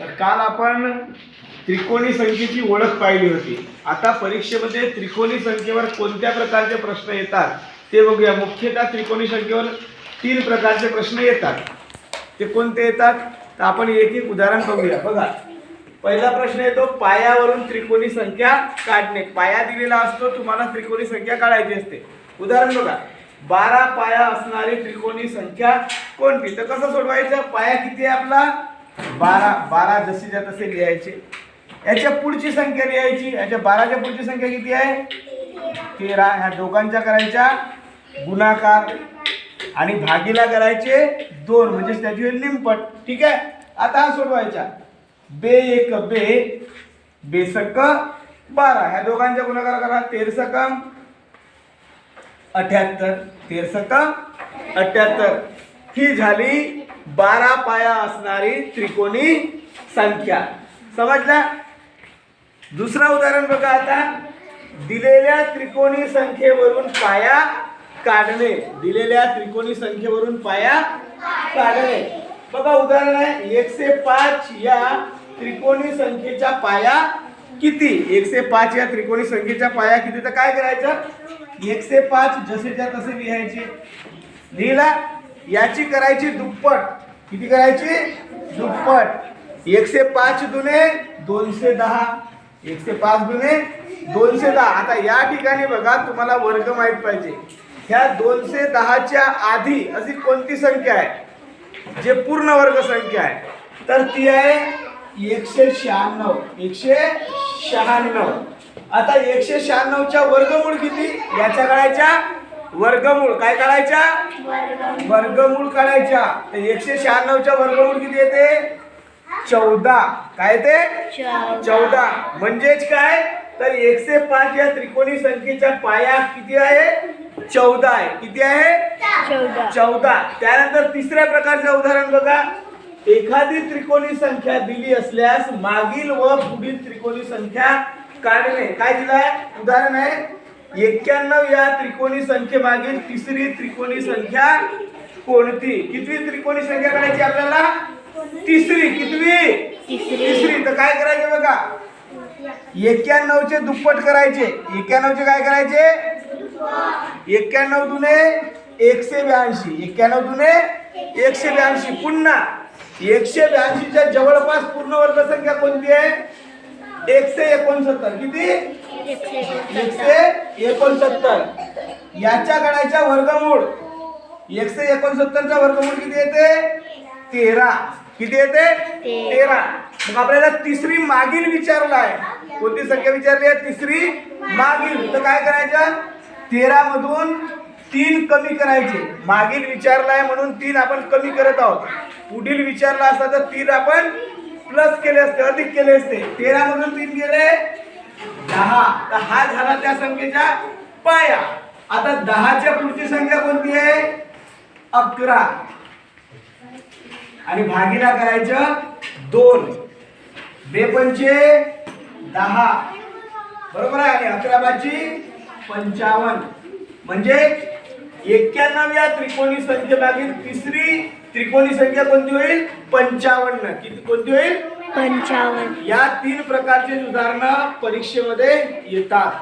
तर काल आपण त्रिकोणी संख्येची ओळख पाहिली होती. आता परीक्षेमध्ये त्रिकोणी संख्येवर कोणत्या प्रकारचे प्रश्न येतात ते बघूया. मुख्यतः त्रिकोणी संख्येवर तीन प्रकारचे प्रश्न येतात. ते कोणते येतात? तर आपण एक एक उदाहरण बघूया. बघा. पहिला प्रश्न येतो पायावरून त्रिकोणी संख्या काढणे. पाया दिलेला असतो तुम्हाला त्रिकोणी संख्या काढायची असते. उदाहरण बघा. बारा पाया असणारी त्रिकोणी संख्या कोणती? तर कसं सोडवायचं? पाया किती आहे आपला? बारा बारा जशीच्या तसे लिहायचे. याच्या पुढची संख्या लिहायची. याच्या बाराच्या पुढची संख्या किती आहे? तेरा. ह्या दोघांच्या करायच्या गुणाकार आणि भागीला करायचे दोन. म्हणजेच त्याची लिंपट. ठीक आहे? आता हा सोडवायचा. बे एक बे बेसक बारा. ह्या दोघांच्या गुणाकार करा. तेरसक अठ्याहत्तर. तेरसक अठ्याहत्तर. ही झाली बारा पाया असणारी त्रिकोणी संख्या. समजला? दुसरा उदाहरण बघा आता. दिलेल्या त्रिकोणी संख्येवरून पाया काढणे. दिलेल्या त्रिकोणी संख्येवरून पाया काढणे. बघा उदाहरण आहे. एकशे पाच या त्रिकोणी संख्येच्या पाया किती? एकशे पाच या त्रिकोणी संख्येच्या पाया किती? तर काय करायचं? एकशे पाच जसेच्या तसे लिहायचे. लिहिला? याची करायची दुप्पट. किती करायची? दुप्पट. एकशे पाच दुने दोनशे दहा. एकशे पाच दुने दोनशे दहा. आता या ठिकाणी बघा तुम्हाला वर्ग माहीत पाहिजे. ह्या दोनशे दहाच्या आधी अशी कोणती संख्या आहे? जे पूर्ण वर्ग संख्या आहे. तर ती आहे एकशे शहाण्णव. एकशे शहाण्णव. आता एकशे शहाण्णवच्या वर्गमूळ किती? याच्या काळाच्या वर्गमूळ काय काढायच्या वर्गमूळ. काढायच्या तर एकशे शहाण्णवच्या वर्गमूळ किती येते? चौदा. काय ते चौदा. म्हणजेच काय? तर एकशे पाच या त्रिकोणी संख्येचा पाया किती आहे? चौदा आहे. किती आहे? चौदा. चौदा. त्यानंतर तिसऱ्या प्रकारचं उदाहरण बघा. एखादी त्रिकोणी संख्या दिली असल्यास मागील व पुढील त्रिकोणी संख्या काढणे. काय दिलाय? उदाहरण आहे. एक्क्याण्णव या त्रिकोणी संख्येमागील तिसरी त्रिकोणी संख्या कोणती? कितवी त्रिकोणी संख्या काढायची आपल्याला? तिसरी कितवी? तिसरी. तर काय करायचे बघा? एक्क्याण्णवचे दुप्पट करायचे. एक्क्याण्णवचे काय करायचे? एक्क्याण्णव दुने एकशे ब्याऐंशी. एक्क्याण्णव दुने एकशे ब्याऐंशी. पुन्हा एकशे ब्याऐंशीच्या जवळपास पूर्ण वर्ग संख्या कोणती आहे? एकशे एकोणसत्तर. किती? एकशे एकोणसत्तर. याच्या गणाच्या वर्गमूळ एकशे एकोणसत्तरचा वर्गमूळ किती येते? तेरा. किती येते? तेरा. मग आपल्याला तिसरी मागील विचारला आहे कोणती संख्या विचारली आहे? तिसरी मागील. तर काय करायचं? तेरा मधून तीन कमी करायचे. मागील विचारला आहे म्हणून तीन आपण कमी करत आहोत. पुढील विचारला असता तर तीन आपण प्लस केले असते अधिक केले असते. तेरा मधून तीन गेले दहा. तर हा झाला त्या संख्येचा पाया. आता दहाच्या पुढची संख्या कोणती आहे? अकरा. आणि भागीला करायचं दोन. बेपंचे दहा. बरोबर आहे आणि अकरा बाची पंचावन्न. म्हणजे एक्क्याण्णव या त्रिकोणी संख्येमागील तिसरी त्रिकोणी संख्या कोणती होईल? पंचावन्न. किती कोणती होईल? पंचावन्न. या तीन प्रकारचे उदाहरणं परीक्षेमध्ये येतात.